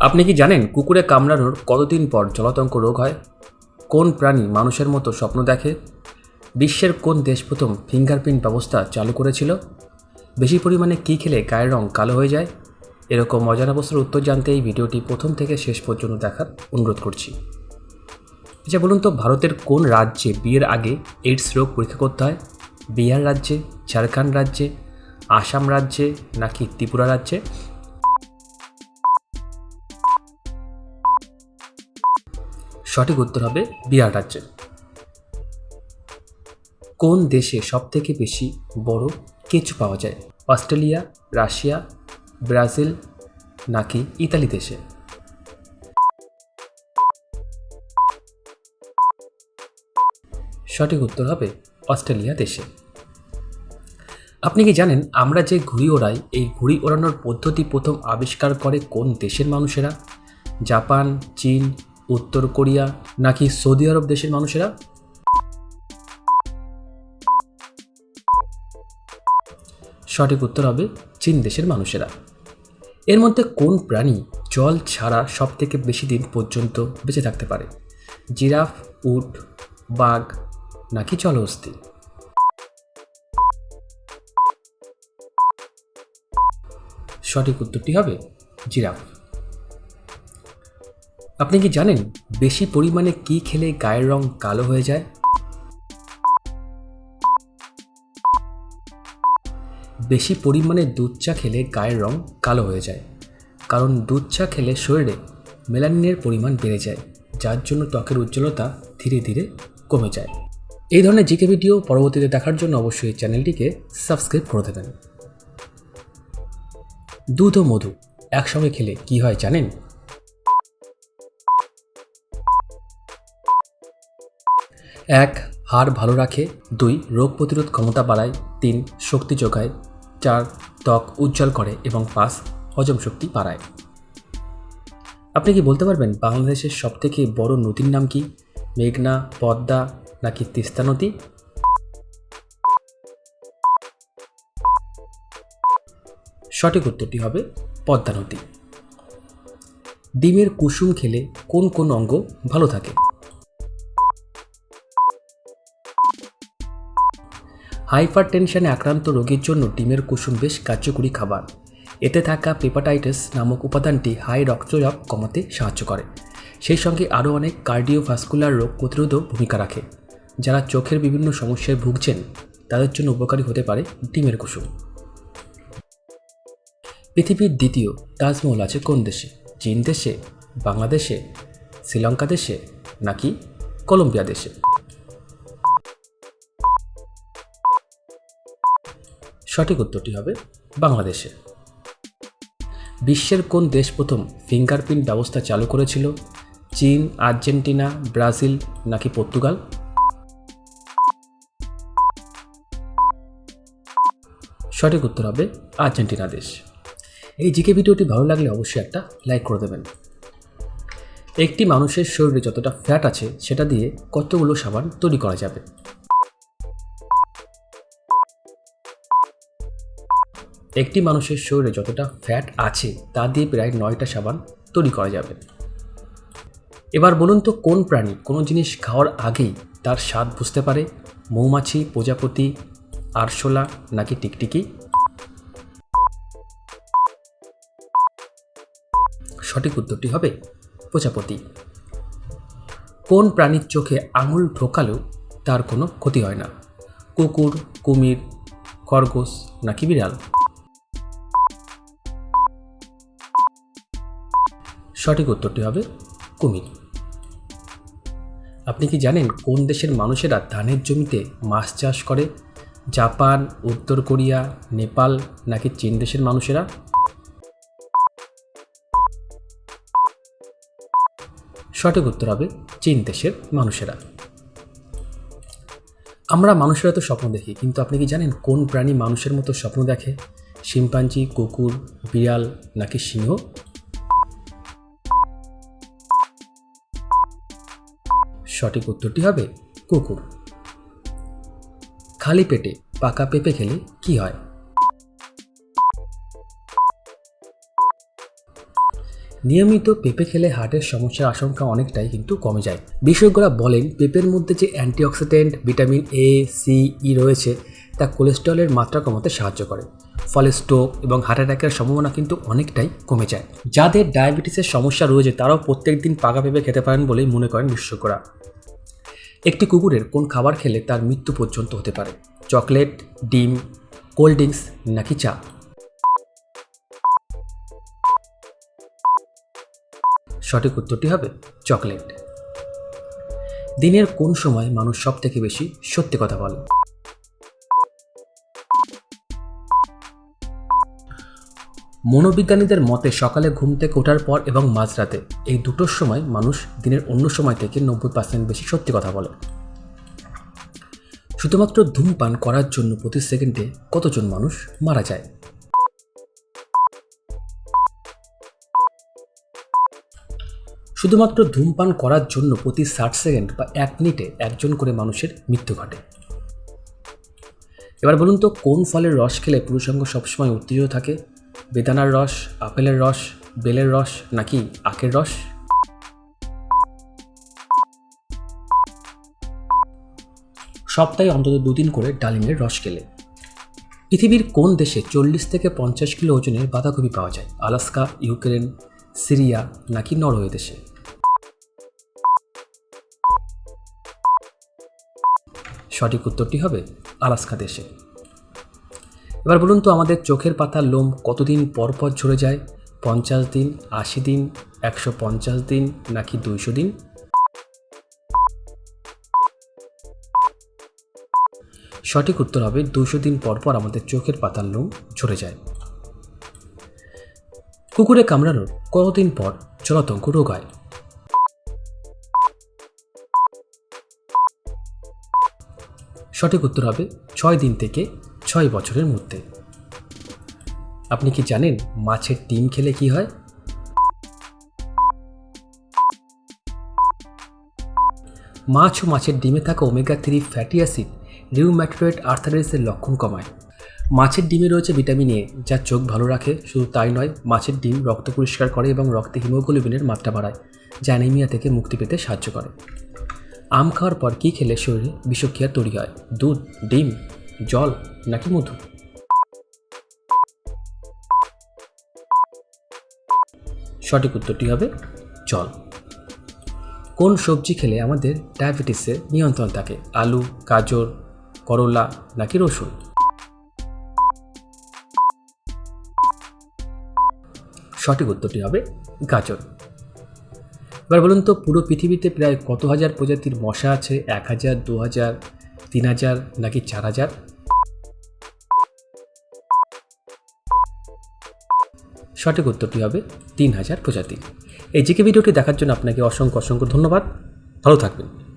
আপনি কি জানেন কুকুরে কামড়ানোর কতদিন পর জলাতঙ্ক রোগ হয়? কোন প্রাণী মানুষের মতো স্বপ্ন দেখে? বিশ্বের কোন দেশ প্রথম ফিঙ্গারপ্রিন্ট ব্যবস্থা চালু করেছিল? বেশি পরিমাণে কী খেলে গায়ের রং কালো হয়ে যায়? এরকম অজানা প্রশ্নের উত্তর জানতে এই ভিডিওটি প্রথম থেকে শেষ পর্যন্ত দেখার অনুরোধ করছি। আচ্ছা বলুন তো, ভারতের কোন রাজ্যে বিয়ের আগে এইডস রোগ পরীক্ষা করতে হয়? বিহার রাজ্যে, ঝাড়খণ্ড রাজ্যে, আসাম রাজ্যে নাকি ত্রিপুরা রাজ্যে? সঠিক উত্তর হবে বিহার রাজ্যে। কোন দেশে সবথেকে বেশি বড় কেঁচু পাওয়া যায়? অস্ট্রেলিয়া, রাশিয়া, ব্রাজিল নাকি ইতালি দেশে? সঠিক উত্তর হবে অস্ট্রেলিয়া দেশে। আপনি কি জানেন আমরা যে ঘুড়ি ওড়াই, এই ঘুড়ি ওড়ানোর পদ্ধতি প্রথম আবিষ্কার করে কোন দেশের মানুষেরা? জাপান, চীন উত্তর কোরিয়া নাকি সৌদি আরব দেশের মানুষেরা? সঠিক উত্তর হবে চীন দেশের মানুষেরা। এর মধ্যে কোন প্রাণী জল ছাড়া সব থেকে বেশি দিন পর্যন্ত বেঁচে থাকতে পারে? জিরাফ, উট, বাঘ নাকি জলহস্তি? সঠিক উত্তরটি হবে জিরাফ। আপনি কি জানেন বেশি পরিমাণে কি খেলে গায়ের রং কালো হয়ে যায়? বেশি পরিমাণে দুধ চা খেলে গায়ের রং কালো হয়ে যায়। কারণ দুধ চা খেলে শরীরে মেলানিনের পরিমাণ বেড়ে যায়, যার জন্য ত্বকের উজ্জ্বলতা ধীরে ধীরে কমে যায়। এই ধরনের জিকে ভিডিও পরবর্তীতে দেখার জন্য অবশ্যই চ্যানেলটিকে সাবস্ক্রাইব করে দেবেন। দুধ ও মধু একসঙ্গে খেলে কি হয় জানেন? এক, হাড় ভালো রাখে। দুই, রোগ প্রতিরোধ ক্ষমতা বাড়ায়। তিন, শক্তি যোগায়। চার, ত্বক উজ্জ্বল করে এবং পাঁচ, হজম শক্তি বাড়ায়। আপনি কি বলতে পারবেন বাংলাদেশের সবথেকে বড় নদীর নাম কি? মেঘনা, পদ্মা নাকি তিস্তা নদী? সঠিক উত্তরটি হবে পদ্মা নদী। ডিমের কুসুম খেলে কোন কোন অঙ্গ ভালো থাকে? হাইপার টেনশনে আক্রান্ত রোগীর জন্য ডিমের কুসুম বেশ কার্যকরী খাবার। এতে থাকা পেপাটাইটিস নামক উপাদানটি হাই রক্তচাপ কমাতে সাহায্য করে। সেই সঙ্গে আরও অনেক কার্ডিওভাস্কুলার রোগ প্রতিরোধও ভূমিকা রাখে। যারা চোখের বিভিন্ন সমস্যায় ভুগছেন, তাদের জন্য উপকারী হতে পারে ডিমের কুসুম। পৃথিবীর দ্বিতীয় তাজমহল আছে কোন দেশে? চীন দেশে? বাংলাদেশে? শ্রীলঙ্কা দেশে? নাকি কলম্বিয়া দেশে? সঠিক উত্তরটি হবে বাংলাদেশে। বিশ্বের কোন দেশ প্রথম ফিঙ্গারপ্রিন্ট ব্যবস্থা চালু করেছিল? চীন, আর্জেন্টিনা, ব্রাজিল নাকি পর্তুগাল? সঠিক উত্তর হবে আর্জেন্টিনা দেশ। এই জিকে ভিডিওটি ভালো লাগলে অবশ্যই একটা লাইক করে দেবেন। একটি মানুষের শরীরে যতটা ফ্যাট আছে, সেটা দিয়ে কতগুলো সাবান তৈরি করা যাবে? একটি মানুষের শরীরে যতটা ফ্যাট আছে, তা দিয়ে প্রায় নয়টা সাবান তৈরি করা যাবে। এবার বলুন তো, কোন প্রাণী কোনো জিনিস খাওয়ার আগেই তার স্বাদ বুঝতে পারে? মৌমাছি, প্রজাপতি, আরশোলা নাকি টিকটিকি? সঠিক উত্তরটি হবে প্রজাপতি। কোন প্রাণীর চোখে আঙুল ঢোকালেও তার কোনো ক্ষতি হয় না? কুকুর, কুমির, খরগোশ নাকি বিড়াল? সঠিক উত্তরটি হবে কুমির। আপনি কি জানেন কোন দেশের মানুষেরা ধানের জমিতে মাছ চাষ করে? জাপান, উত্তর কোরিয়া, নেপাল নাকি চীন দেশের মানুষেরা? সঠিক উত্তর হবে চীন দেশের মানুষেরা। আমরা মানুষেরা তো স্বপ্ন দেখি, কিন্তু আপনি কি জানেন কোন প্রাণী মানুষের মতো স্বপ্ন দেখে? শিম্পাঞ্জি, কুকুর, বিড়াল নাকি সিংহ? সঠিক উত্তরটি হবে কুকুর। খালি পেটে পাকা পেঁপে খেলে কি হয়? নিয়মিত পেঁপে খেলে হার্টের সমস্যার আশঙ্কা অনেকটাই কিন্তু কমে যায়। বিশেষজ্ঞরা বলেন, পেঁপের মধ্যে যে antioxidant, vitamin A C E রয়েছে, তা কোলেস্ট্রলের মাত্রা কমাতে সাহায্য করে। ফলে স্ট্রোক এবং হার্ট অ্যাটাকের সম্ভাবনা কিন্তু অনেকটাই কমে যায়। যাদের ডায়াবেটিসের সমস্যা রয়েছে, তারাও প্রত্যেক দিন পাকা পেঁপে খেতে পারেন বলেই মনে করেন বিশেষজ্ঞরা। একটি কুকুরের কোন খাবার খেলে তার মৃত্যু পর্যন্ত হতে পারে? চকলেট, ডিম, কোল্ড ড্রিঙ্কস নাকি চা? সঠিক উত্তরটি হবে চকলেট। দিনের কোন সময় মানুষ সব থেকে বেশি সত্যি কথা বলে? মনোবিজ্ঞানীদের মতে সকালে ঘুম থেকে ওঠার পর এবং মাঝরাতে এই দুটোর সময় মানুষ দিনের অন্য সময় থেকে নব্বই পার্সেন্ট বেশি সত্যি কথা বলে। শুধুমাত্র ধূমপান করার জন্য প্রতি সেকেন্ডে কতজন মানুষ মারা যায়? শুধুমাত্র ধূমপান করার জন্য প্রতি ষাট সেকেন্ড বা এক মিনিটে একজন করে মানুষের মৃত্যু ঘটে। এবার বলুন তো, কোন ফলের রস খেলে পুরুষাঙ্গ সবসময় উত্তেজিত থাকে? বেদানার রস, আপেলের রস, বেলের রস নাকি আখের রস? সপ্তাহে অন্তত দুদিন করে ডালিমের রস খেলে পৃথিবীর কোন দেশে চল্লিশ থেকে পঞ্চাশ কিলো ওজনের বাঁধাকপি পাওয়া যায়? আলাস্কা, ইউক্রেন, সিরিয়া নাকি নরওয়ে দেশে? সঠিক উত্তরটি হবে আলাস্কা দেশে। এবার বলুন তো আমাদের চোখের পাতার লোম কতদিন পর পর ঝরে যায়? পঞ্চাশ দিন, আশি দিন, একশো পঞ্চাশ দিন, নাকি দুইশো দিন? সঠিক উত্তর হবে দুশো দিন পর পর আমাদের চোখের পাতার লোম ঝরে যায়। কুকুরে কামড়ানোর কতদিন পর জলাতঙ্ক রোগ হয়? সঠিক উত্তর হবে ছয় দিন থেকে ছয় বছরের মধ্যে। আপনি কি জানেন মাছের ডিম খেলে কি হয়? মাছ ও মাছের ডিমে থাকা omega three fatty acid rheumatoid আর্থারাইটিসের লক্ষণ কমায়। মাছের ডিমে রয়েছে ভিটামিন এ, যা চোখ ভালো রাখে, শুধু তাই নয়, মাছের ডিম রক্ত পরিষ্কার করে এবং রক্তে হিমোগ্লোবিনের মাত্রা বাড়ায়, যা অ্যানিমিয়া থেকে মুক্তি পেতে সাহায্য করে। আম খাওয়ার পর কী খেলে শরীরে বিষক্রিয়া তৈরি হয়? দুধ, ডিম জল নাকি মধু? সঠিক উত্তরটি হবে জল। কোন সবজি খেলে আমাদের ডায়াবেটিসে নিয়ন্ত্রণ থাকে? আলু, গাজর, করলা নাকি রসুন? সঠিক উত্তরটি হবে গাজর। এবার বলুন তো, পুরো পৃথিবীতে প্রায় কত হাজার প্রজাতির মশা আছে? এক হাজার, দু হাজার তিন হাজার নাকি চার হাজার? সঠিক উত্তরটি হবে তিন হাজার প্রজাতি। এই জিকে ভিডিওটি দেখার জন্য আপনাকে অসংখ্য অসংখ্য ধন্যবাদ। ভালো থাকবেন।